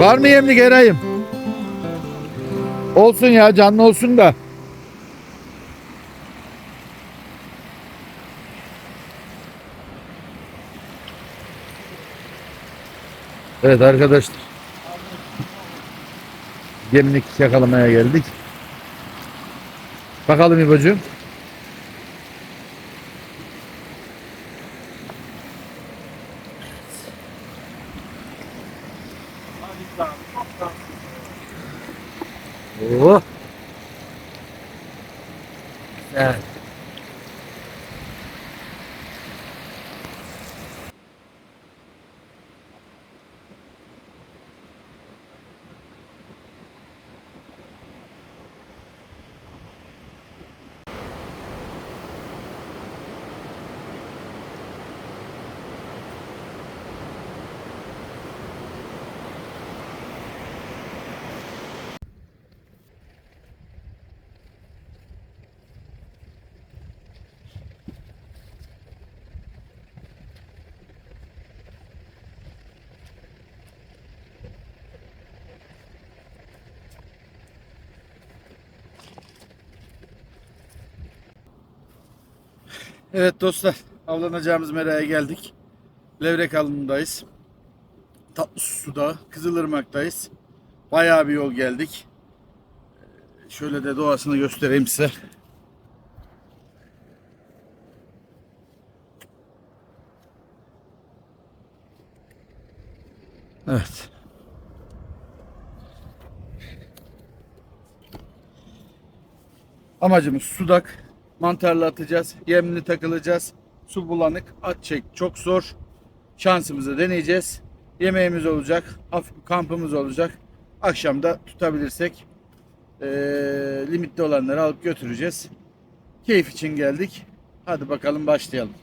Var mı yemlik Eray'ım? Olsun ya canlı olsun da. Evet arkadaşlar. Gemlik yakalamaya geldik. Bakalım İbocuğum. Evet. Evet dostlar, avlanacağımız meraya geldik. Levrek alımındayız. Tatlı suda, Kızılırmak'tayız. Bayağı bir yol geldik. Şöyle de doğasını göstereyim size. Evet. Amacımız sudak. Mantarla atacağız. Yemli takılacağız. Su bulanık. At çek çok zor. Şansımızı deneyeceğiz. Yemeğimiz olacak. Kampımız olacak. Akşam da tutabilirsek eee, limitli olanları alıp götüreceğiz. Keyif için geldik. Hadi bakalım başlayalım.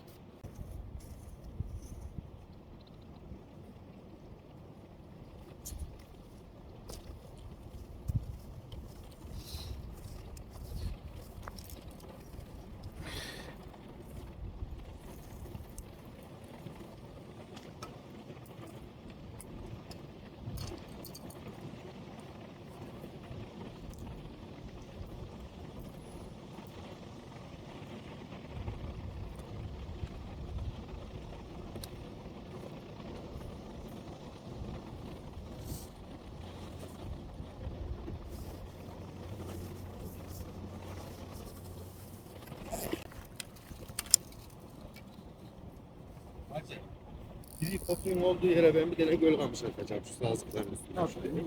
Kopunun olduğu yere ben bir tane göl kamışı atacağım şu sazlıkların üstüne. Şöyle.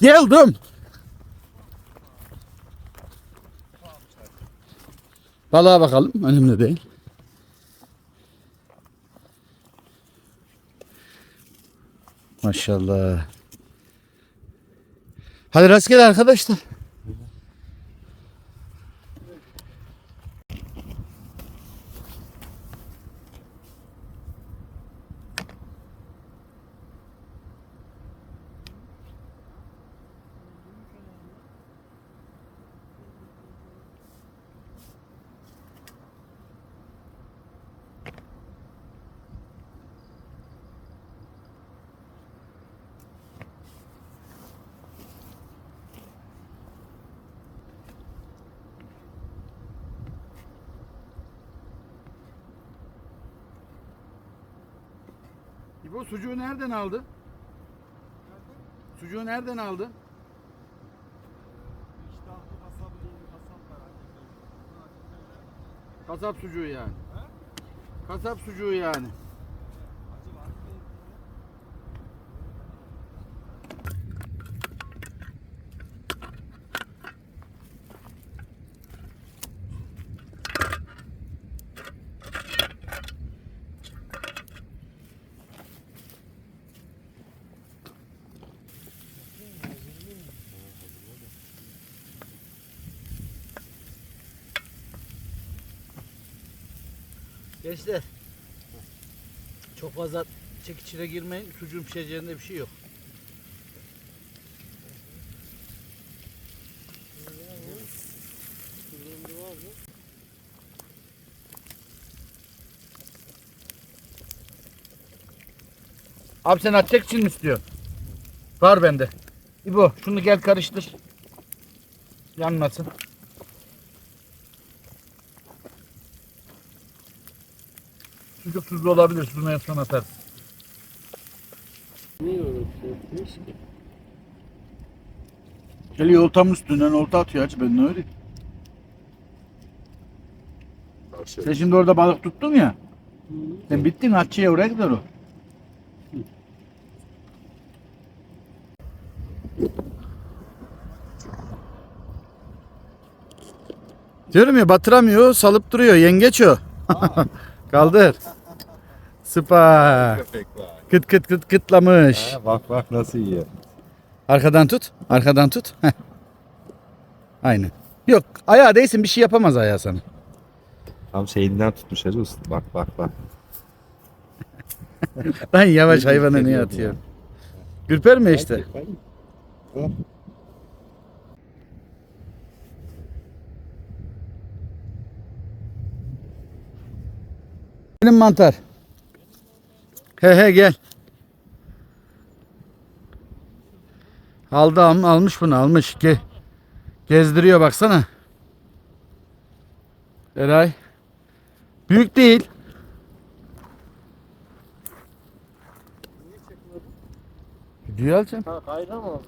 Geldim. Balığa bakalım. Önemli değil. Maşallah. Hadi rastgele arkadaşlar. İbo sucuğu nereden aldı? sucuğu nereden aldın? İştahlı değil? Kasap var. Kasap sucuğu yani. Kasap sucuğu yani. Acı var mı? Gençler. Çok fazla çekiçine girmeyin. Sucuğun pişeceğinde bir şey yok. Abi sen atacak için mi istiyorsun? Var bende. İbo şunu gel karıştır. Yanmasın. Sucuk tuzlu olabilir. Tuzunu en son atarız. Niye öyle bir şey ki? Geliyor oltamın üstünden olta atıyor hacı ben ne öyle. Sen şimdi orada balık tuttun ya. Sen bittin Hatice'ye oraya gider o. Diyorum ya batıramıyor, salıp duruyor. Yengeç o. Kaldır. Süper. Kıt kıt kıt kıtlamış. Ha, bak bak nasıl yiyor. Arkadan tut. Arkadan tut. Heh. Aynen. Yok ayağı değilsin bir şey yapamaz ayağı sana. Tam şeyinden tutmuş Hacı Usta. Bak bak bak. Lan yavaş Ne hayvana niye atıyor? Gürper mi işte? Benim mantar. He he gel. Aldı al- almış bunu almış. Ge gezdiriyor baksana. Eray. Büyük değil. Video alacağım. Ha kayda mı?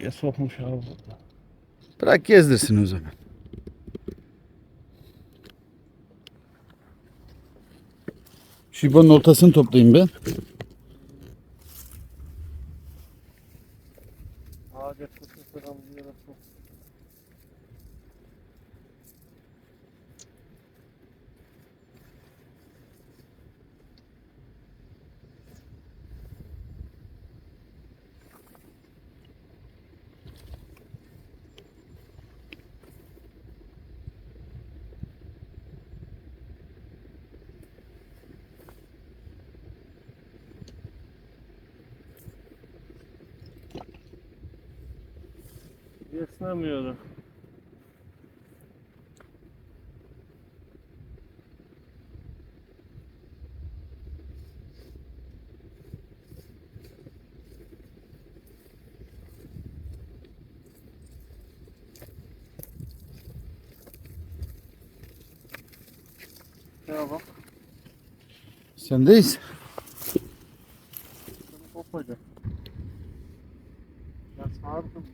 Şeye sokmuş abi. Bırak gezdirsin o zaman. Şu İbo'nun ortasını toplayayım ben. Yetişemiyorum. Ya bak, Sendeyiz. kopacak. Ya sardım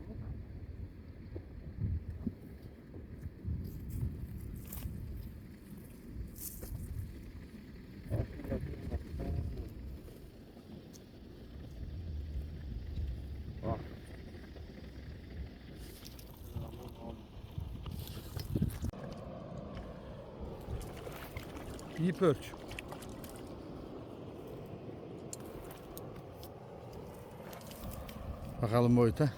İyi pörç. Bakalım boyuta.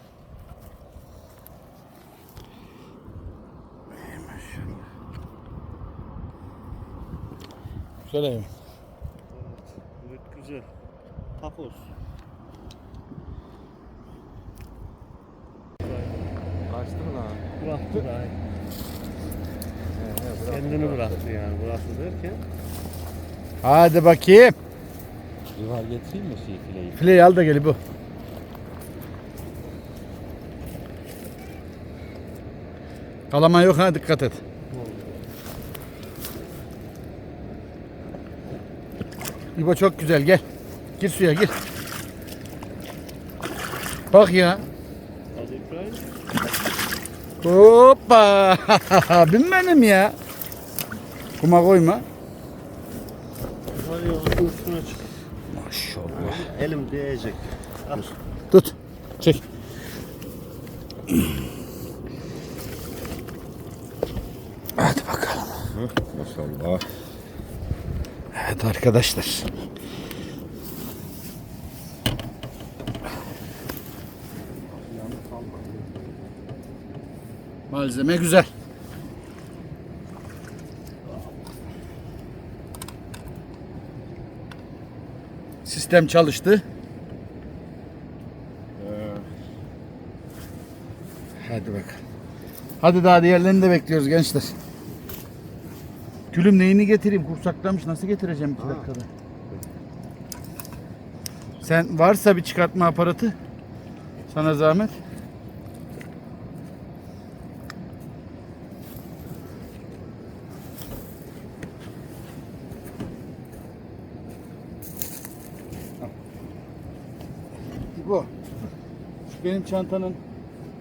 Güzel hayvan. Evet güzel. Takoz. Kaçtı mı lan? Bıraktı Kendini bıraktı yani burası derken. Hadi bakayım. Yuvar getireyim mi şey fileyi? Fileyi al da gel bu. Kalaman yok ha dikkat et. İbo çok güzel gel. Gir suya gir. Bak ya. Hoppa. Bin benim ya. Kuma koyma. Hadi ya üstüne çık. Maşallah. Elim değecek. Al. Tut. Çek. Hadi bakalım. Maşallah. Evet arkadaşlar. Malzeme güzel. Sistem çalıştı. Hadi bakalım. Hadi daha diğerlerini de bekliyoruz gençler. Gülüm neyini getireyim? Kursaklamış. Nasıl getireceğim iki dakikada? Sen varsa bir çıkartma aparatı. Sana zahmet. Al. Bu. Benim çantanın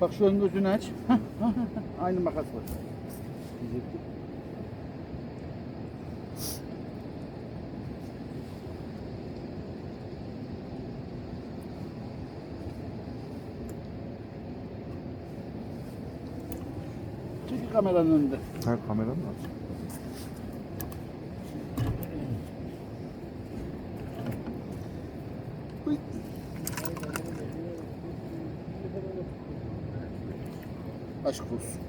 bak şu ön gözünü aç. Aynı makas var. Diyecektim. Çekil kameranın önünde. Ha kamera mı Aşk olsun.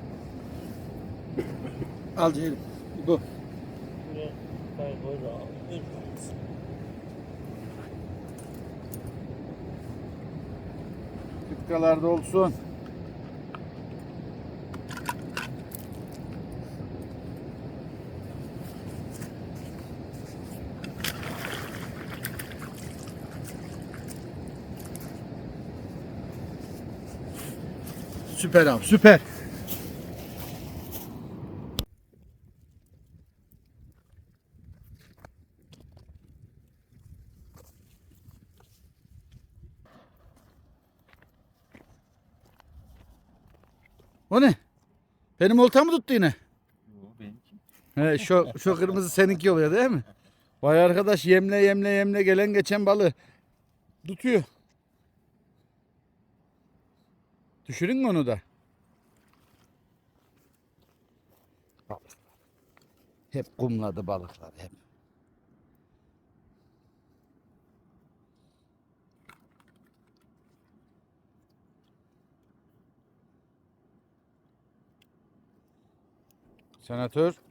Al Ceylan. Bu. Kay koy da al. Dükkalarda olsun. Süper abi süper. O ne? Benim olta mı tuttu yine? He, şu, şu kırmızı seninki oluyor değil mi? Vay arkadaş yemle yemle yemle gelen geçen balığı tutuyor. Düşürün mü onu da? Hep kumladı balıklar hep. Senatör.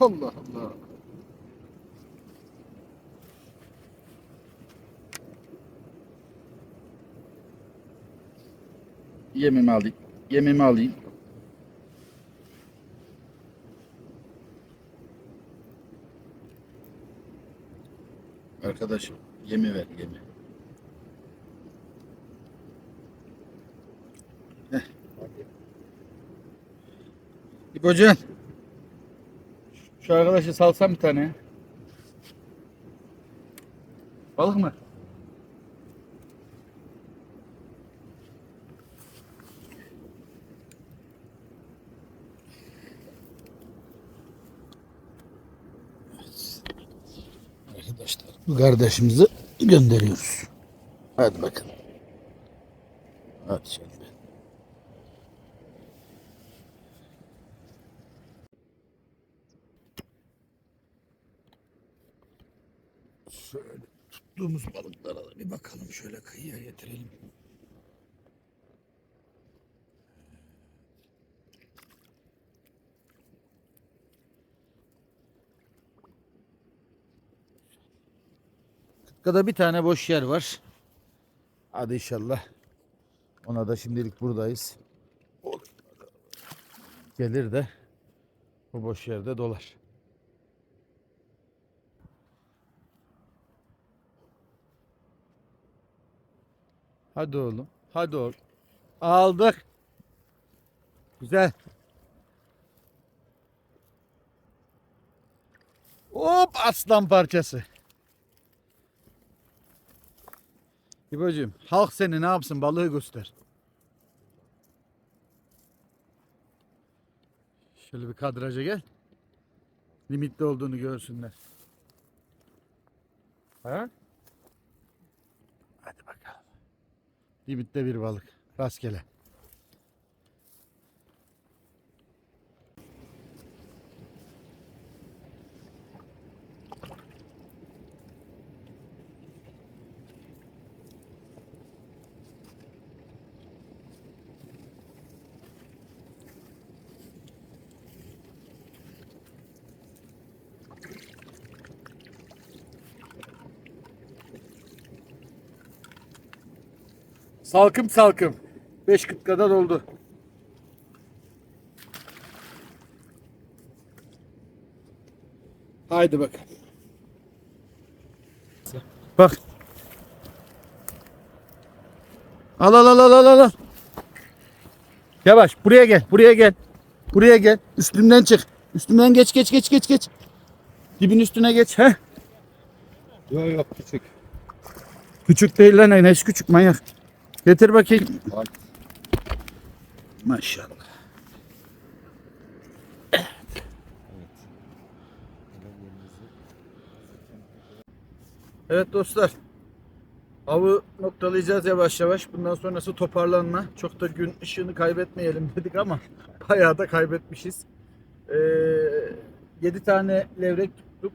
Allah Allah. Yemimi alayım. Yemimi alayım. Arkadaşım yemi ver yemi. İbocan. Şu arkadaşı salsam bir tane. Balık mı? Arkadaşlar bu kardeşimizi gönderiyoruz. Hadi bakın. Hadi şimdi. Şöyle tuttuğumuz balıklara da bir bakalım. Şöyle kıyıya getirelim. Kıtkada bir tane boş yer var. Hadi inşallah. Ona da şimdilik buradayız. Gelir de bu boş yerde dolar. Hadi oğlum. Hadi oğlum. Aldık. Güzel. Hop aslan parçası. İbocuğum halk seni ne yapsın balığı göster. Şöyle bir kadraja gel. Limitli olduğunu görsünler. Ha? Hadi bakalım. Limitte bir balık. Rastgele. Salkım salkım. 5 kadar oldu. Haydi bakalım. Bak. Al al al al al al. Yavaş buraya gel buraya gel. Buraya gel. Üstümden çık. Üstümden geç geç geç geç geç. Dibin üstüne geç. Heh. Yok yok küçük. Küçük değil lan Enes küçük manyak. Getir bakayım. Al. Maşallah. Evet dostlar. Avı noktalayacağız yavaş yavaş. Bundan sonrası toparlanma. Çok da gün ışığını kaybetmeyelim dedik ama bayağı da kaybetmişiz. Ee, 7 tane levrek tuttuk.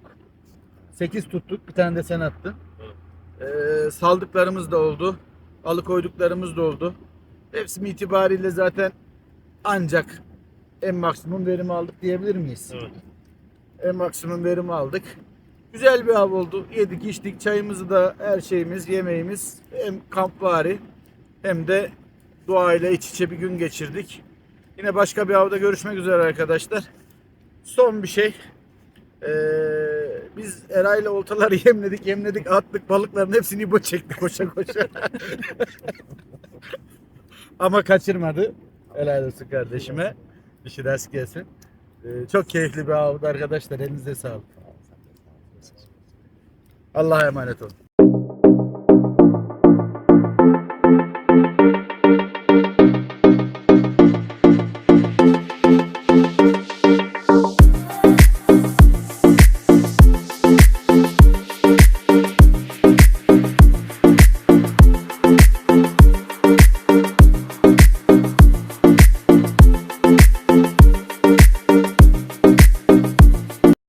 8 tuttuk. Bir tane de sen attın. Ee, saldıklarımız da oldu. Alıkoyduklarımız da oldu. Hepsi itibariyle zaten ancak en maksimum verimi aldık diyebilir miyiz? Evet. En maksimum verimi aldık. Güzel bir av oldu. Yedik içtik çayımızı da her şeyimiz yemeğimiz hem kampvari hem de doğayla iç içe bir gün geçirdik. Yine başka bir avda görüşmek üzere arkadaşlar. Son bir şey. Ee, biz Eray'la oltaları yemledik, yemledik, attık. Balıkların hepsini İbo çekti koşa koşa. Ama kaçırmadı. Helal olsun kardeşime. İşi rast gelsin. Ee, çok keyifli bir avdı arkadaşlar. Elinize sağlık. Allah'a emanet olun.